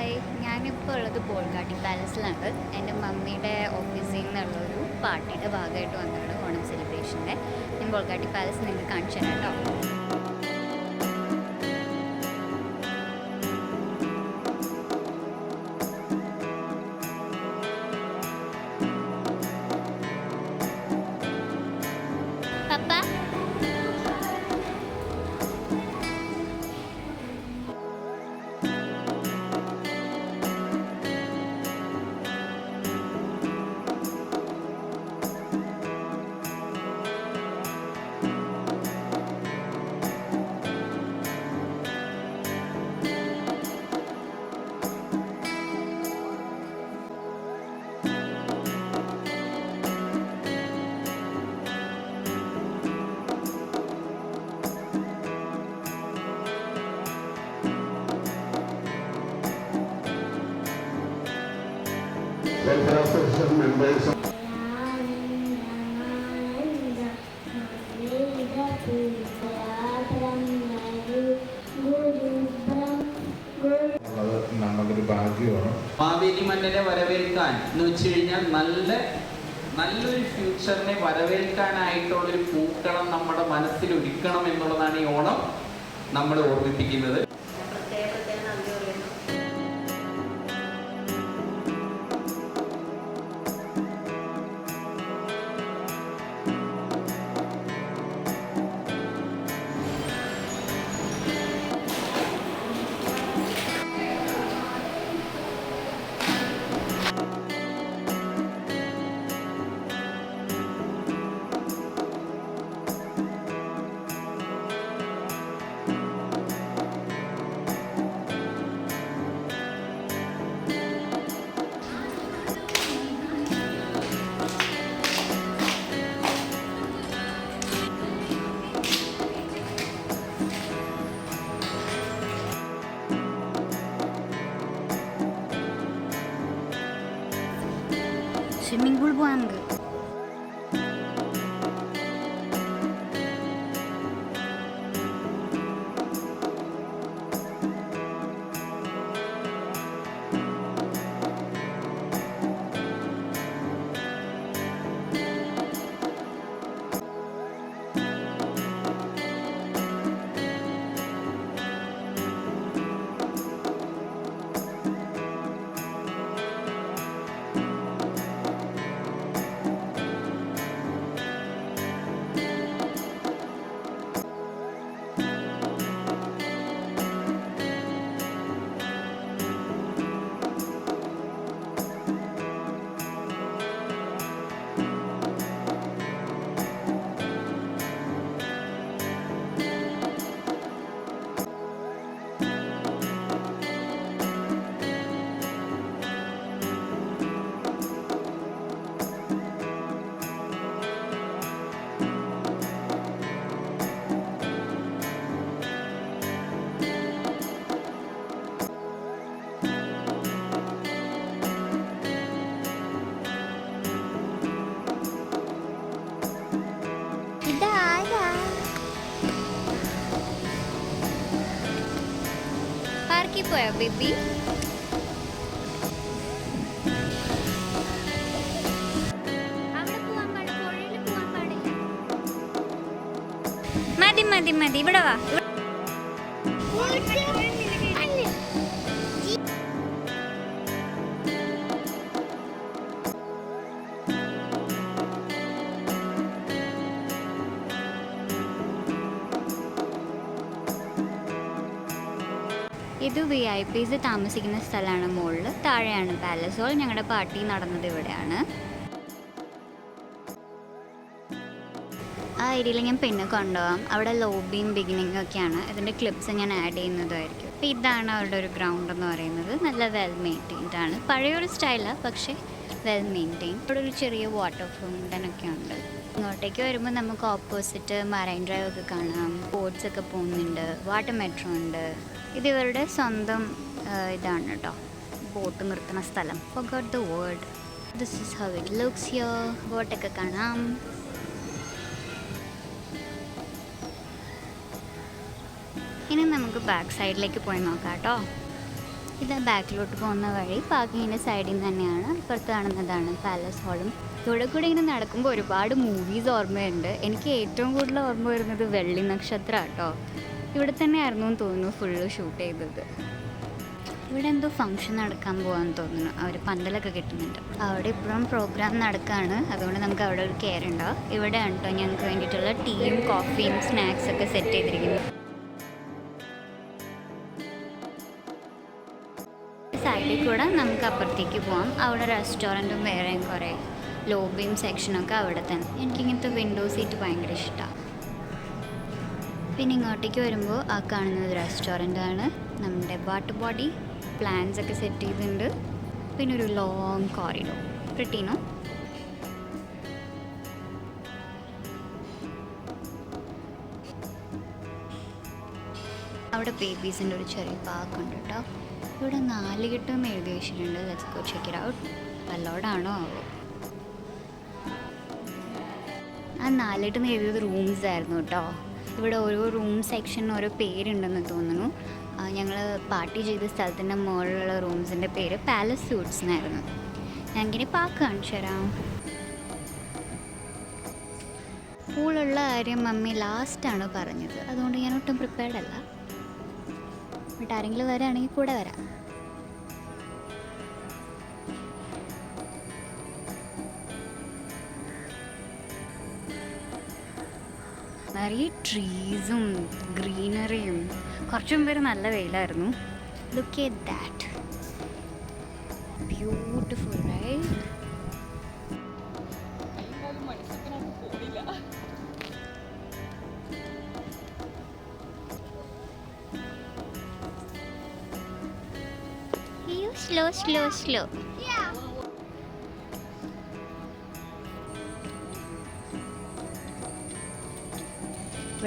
Hi. ഞാനിപ്പോൾ ഉള്ളത് ബോൾഗാട്ടി പാലസിലാണ്. എന്റെ മമ്മിയുടെ ഓഫീസിൽ നിന്നുള്ളൊരു പാർട്ടിയുടെ ഭാഗമായിട്ട് വന്നതാണ് ഓണം സെലിബ്രേഷന്റെ. ഞാൻ ബോൾഗാട്ടി പാലസ് നിങ്ങൾക്ക് കാണിച്ചു തരാം കേട്ടോ. ഭാഗ്യമാണ്. മാവേലി മന്നനെ വരവേൽക്കാൻ. എന്ന് വെച്ച് കഴിഞ്ഞാൽ നല്ല നല്ലൊരു ഫ്യൂച്ചറിനെ വരവേൽക്കാനായിട്ടുള്ളൊരു പൂക്കളം നമ്മുടെ മനസ്സിൽ ഒരുക്കണം എന്നുള്ളതാണ് ഈ ഓണം നമ്മൾ ഓർമ്മിപ്പിക്കുന്നത്. 하는 거 പോവാൻ പാടില്ല. മതി മതി മതി ഇവിടെ വാ ഇത് വി ഐ പീസ് താമസിക്കുന്ന സ്ഥലമാണ് മുകളിൽ താഴെയാണ് പാലസ് ഹോൾ ഞങ്ങളുടെ പാർട്ടി നടന്നത് ഇവിടെയാണ്. ആ ഏരിയയിൽ ഞാൻ പിന്നെ കൊണ്ടുപോകാം അവിടെ ലോബിയും ബിഗിനിങ്ങും ഒക്കെയാണ്. ഇതിന്റെ ക്ലിപ്സ് ഞാൻ ആഡ് ചെയ്യുന്നതായിരിക്കും. അപ്പോൾ ഇതാണ് അവരുടെ ഒരു ഗ്രൗണ്ട് എന്ന് പറയുന്നത്. നല്ല വെൽ മെയിന്റെയിൻഡ് ആണ്. പഴയൊരു സ്റ്റൈലാണ് പക്ഷേ വെൽ മെയിന്റെയിൻ ഇവിടെ ഒരു ചെറിയ വാട്ടർ ഫൗണ്ടൻ ഒക്കെ ഉണ്ട്. ഇങ്ങോട്ടേക്ക് വരുമ്പോൾ നമുക്ക് ഓപ്പോസിറ്റ് മറൈൻ ഡ്രൈവ് ഒക്കെ കാണാം. ബോട്ട്സ് ഒക്കെ പോകുന്നുണ്ട്. വാട്ടർ മെട്രോ ഉണ്ട്. ഇത് ഇവരുടെ സ്വന്തം ഇതാണ് കേട്ടോ. ബോട്ട് നിർത്തുന്ന സ്ഥലം. For the world this is how it looks here ബോട്ടൊക്കെ കാണാം. ഇനി നമുക്ക് ബാക്ക് സൈഡിലേക്ക് പോയി നോക്കാം കേട്ടോ. ഇത് ബാക്കിലോട്ട് പോകുന്ന വഴി പാർക്കിങ്ങിന്റെ സൈഡിൽ നിന്ന് തന്നെയാണ്. ഇപ്പുറത്ത് കാണുന്നതാണ് പാലസ് ഹാളും ഇവിടെ കൂടെ ഇങ്ങനെ നടക്കുമ്പോൾ ഒരുപാട് മൂവീസ് ഓർമ്മയുണ്ട്. എനിക്ക് ഏറ്റവും കൂടുതൽ ഓർമ്മ വരുന്നത് വെള്ളി നക്ഷത്രം കേട്ടോ ഇവിടെ തന്നെയായിരുന്നു എന്ന് തോന്നുന്നു ഫുള്ള് ഷൂട്ട് ചെയ്തത്. ഇവിടെ എന്തോ ഫംഗ്ഷൻ നടക്കാൻ പോകാമെന്ന് തോന്നുന്നു. അവർ പന്തലൊക്കെ കിട്ടുന്നുണ്ട്. അവിടെ ഇപ്പോഴും പ്രോഗ്രാം നടക്കുകയാണ് അതുകൊണ്ട് നമുക്ക് അവിടെ ഒരു കെയർ ഉണ്ടാവും. ഇവിടെ കേട്ടോ ഞങ്ങൾക്ക് വേണ്ടിയിട്ടുള്ള ടീയും കോഫിയും സ്നാക്സ് ഒക്കെ സെറ്റ് ചെയ്തിരിക്കുന്നു സൈഡിൽ കൂടെ നമുക്ക് അപ്പുറത്തേക്ക് പോവാം. അവിടെ റെസ്റ്റോറന്റും വേറെയും കുറേ ലോബിയും സെക്ഷനൊക്കെ അവിടെ തന്നെ. എനിക്കിങ്ങനത്തെ വിൻഡോ സീറ്റ് ഭയങ്കര ഇഷ്ടമാണ് പിന്നെ ഇങ്ങോട്ടേക്ക് വരുമ്പോൾ ആ കാണുന്നത് റെസ്റ്റോറന്റ് ആണ്. നമ്മുടെ വാട്ടർ ബോഡി പ്ലാൻസ് ഒക്കെ സെറ്റ് ചെയ്തിട്ടുണ്ട്. പിന്നെ ഒരു ലോങ് കോറിഡോർ പ്രിട്ടീനോ അവിടെ ബേബീസിന്റെ ഒരു ചെറിയ പാർക്ക് ഉണ്ട് കേട്ടോ. ഇവിടെ നാല് കിട്ടും എഴുതി വെച്ചിട്ടുണ്ട്. Let's go check it out വല്ലോടാണോ ആവോ ആ നാലെട്ടെന്ന് എഴുതിയത് റൂംസ് ആയിരുന്നു കേട്ടോ. ഇവിടെ ഓരോ റൂം സെക്ഷനും ഓരോ പേരുണ്ടെന്ന് തോന്നുന്നു. ഞങ്ങൾ പാർട്ടി ചെയ്ത സ്ഥലത്തിന്റെ മുകളിലുള്ള റൂംസിന്റെ പേര് പാലസ് സ്യൂട്ട്സ് എന്നായിരുന്നു. ഞാൻ ഇങ്ങനെ പാക്ക് കാണിച്ചു തരാം. പൂളുള്ള കാര്യം മമ്മി ലാസ്റ്റാണ് പറഞ്ഞത്. അതുകൊണ്ട് ഞാൻ ഒട്ടും പ്രിപ്പയർഡ് അല്ല. ബട്ട് ആരെങ്കിലും വരാണെങ്കിൽ കൂടെ വരാം. നിറയെ ട്രീസും ഗ്രീനറിയും കുറച്ചു ഒരു നല്ല വെയിലായിരുന്നു. Look at that beautiful right slow slow slow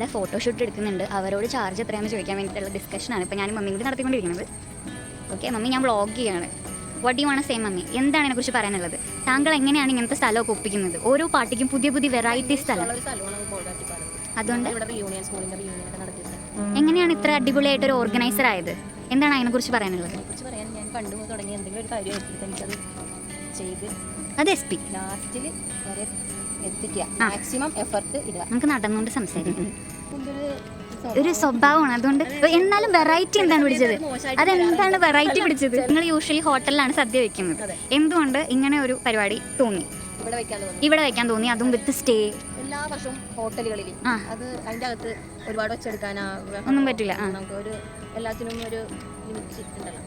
ഇവിടെ ഫോട്ടോഷൂട്ട് എടുക്കുന്നുണ്ട്. അവരോട് ചാർജ് എത്രയാണെന്ന് ചോദിക്കാൻ വേണ്ടിയിട്ടുള്ള ഡിസ്കഷനാണ് ഇപ്പോൾ ഞാൻ മമ്മിയും കൂടി നടത്തിക്കൊണ്ടിരിക്കുന്നത്. ഓക്കെ മമ്മി ഞാൻ വ്ളോഗ് ചെയ്യാണ്. What you same mummy? എന്താണ് ഇതിനെക്കുറിച്ച് പറയാനുള്ളത്? താങ്കൾ എങ്ങനെയാണ് ഇങ്ങനത്തെ സ്ഥലമൊക്കെ ഒപ്പിക്കുന്നത്? ഓരോ പാർട്ടിക്കും പുതിയ പുതിയ വെറൈറ്റി സ്ഥലം. അതുകൊണ്ട്? എങ്ങനെയാണ് ഇത്ര അടിപൊളിയായിട്ട് ഒരു ഓർഗനൈസർ ആയത്? എന്താണ് അതിനെക്കുറിച്ച് പറയാനുള്ളത്? അത് എസ് പി ലാസ്റ്റിൽ എത്തിക്കുക. മാക്സിമം എഫർട്ട് ഇടുക. നമുക്ക് നടന്നുകൊണ്ട് സംസാരിക്കാം. ഒരു സ്വഭാവമാണ്. അതുകൊണ്ട് എന്നാലും വെറൈറ്റി എന്താണ് പിടിച്ചത്? അതെന്താണ് വെറൈറ്റി പിടിച്ചത്? നിങ്ങൾ യൂഷ്വലി ഹോട്ടലിലാണ് സദ്യ വെക്കുന്നത്. എന്തുകൊണ്ട് ഇങ്ങനെ ഒരു പരിപാടി തോന്നി? ഇവിടെ വെക്കാൻ തോന്നി. ഇവിടെ വെക്കാൻ തോന്നി. അതും വിത്ത് സ്റ്റേ എല്ലാ വർഷവും ഹോട്ടലുകളിൽ അത് അതിന്റെ അകത്ത് ഒരുപാട് വെച്ചെടുക്കാനാ ഒന്നും പറ്റില്ല, നമുക്ക് ഒരു എല്ലാത്തിനും ഒരു ലിമിറ്റ് ഉണ്ടല്ലോ.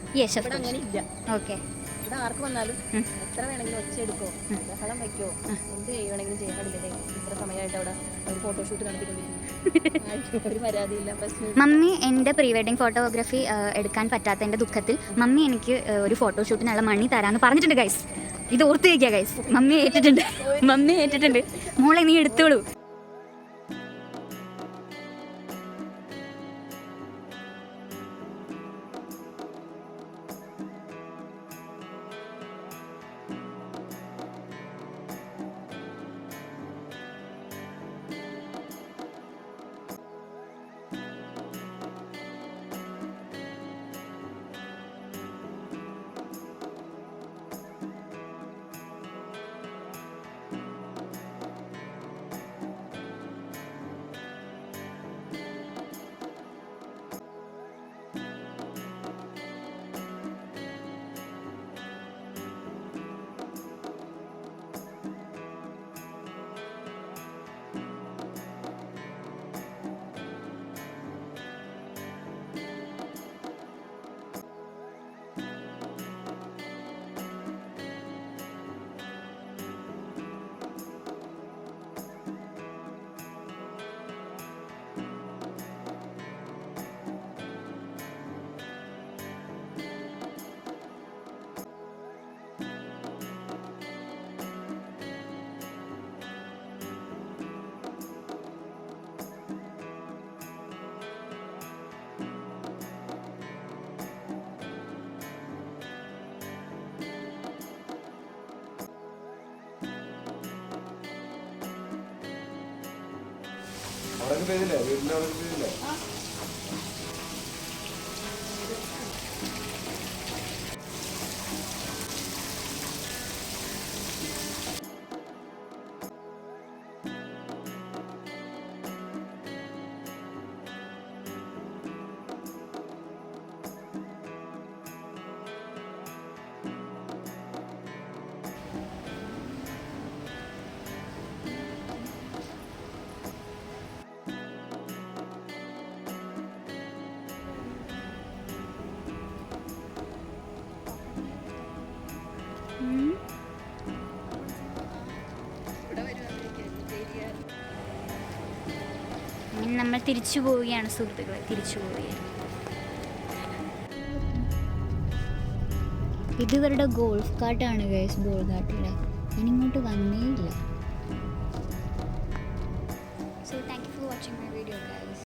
അങ്ങനെ ഇല്ല. ഓക്കെ ഇവിടെ ആർക്ക് വന്നാലും എത്ര വേണമെങ്കിലും ഒച്ച എടുക്കോ ബഹളം വെക്കോ എന്ത് ചെയ്യണമെങ്കിലും ചെയ്യാൻ ഇത്ര സമയമായിട്ട് അവിടെ ഒരു ഫോട്ടോഷൂട്ട് നടത്തിക്കൊണ്ടിരിക്കുന്നു. മമ്മി എന്റെ പ്രീ വെഡിങ് ഫോട്ടോഗ്രാഫി എടുക്കാൻ പറ്റാത്തതിന്റെ ദുഃഖത്തിൽ മമ്മി എനിക്ക് ഒരു ഫോട്ടോഷൂട്ടിനുള്ള മണി തരാമെന്ന് പറഞ്ഞിട്ടുണ്ട് ഗൈസ് ഇത് ഓർത്ത് വയ്ക്കുക ഗൈസ് മമ്മി ഏറ്റിട്ടുണ്ട്. മമ്മി ഏറ്റിട്ടുണ്ട്. മോളെ നീ എടുത്തോളൂ. അവിടെ പേരില്ലേ? വീടിന്റെ അവിടെ ചെയ്തില്ലേ തിരിച്ചു പോവുകയാണ് സുഹൃത്തുക്കളെ. തിരിച്ചു പോവുകയാണ്. ഇത് ഗോൾഫ് കാട്ടാണ് ഗൈസ് ബോൾ ഞാനിങ്ങോട്ട് വന്നേ ഇല്ല.